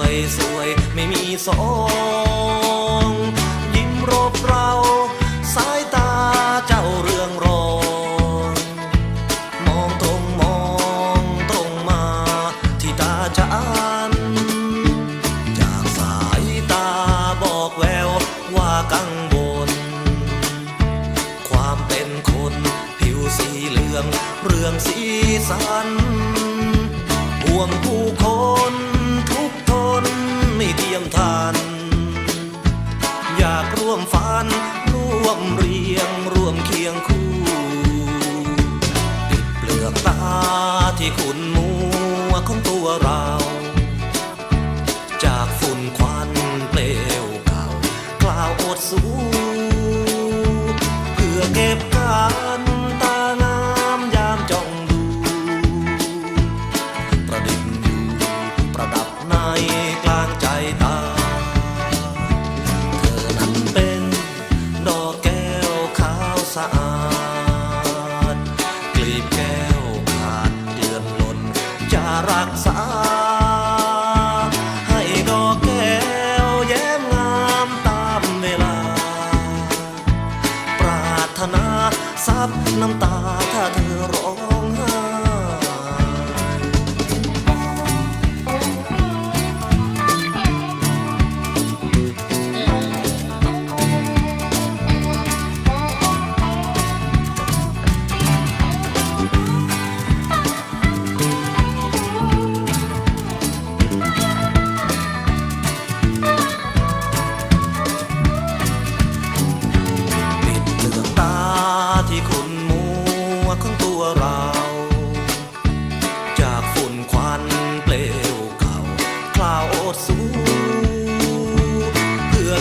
วยสวยไม่มีสองยิ้มรบเรา สายตาเจ้าเรื่องรองมองตรงมองตรงมาที่ตาฉันจากสายตาบอกแววว่ากังวลความเป็นคนผิวสีเหลือง เรื่องสีสันห่วงผู้ มเรียงร่วมเคียงคู่ติดเปลือกตาที่ขุน ก้วขาดเดือนหล่นจะรักษา ให้ดอกแก้วแย้มงามตามเวลา ปรารถนาซับน้ำตาถ้าเธอร้อง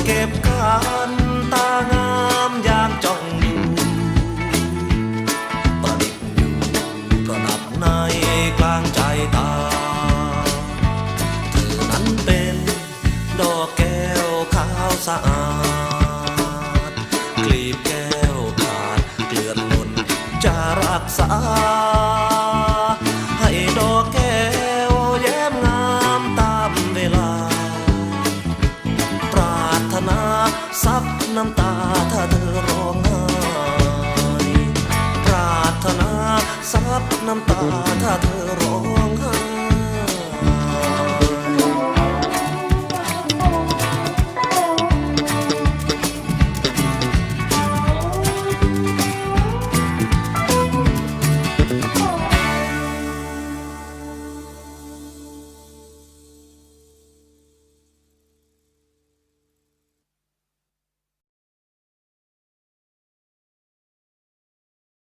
ก็บกันตางามยามจ้องอยู่ประดิษฐ์อยู่ประดับในกลางใจตา เธอนั้นเป็นดอกแก้วขาวสะอาดกลีบแก้วขาดเกลื่อนหล่นจะรักษา ซับน้ำตาถ้าเธอร้องไห้ปรารถนาซับน้ำตาถ้าเธอ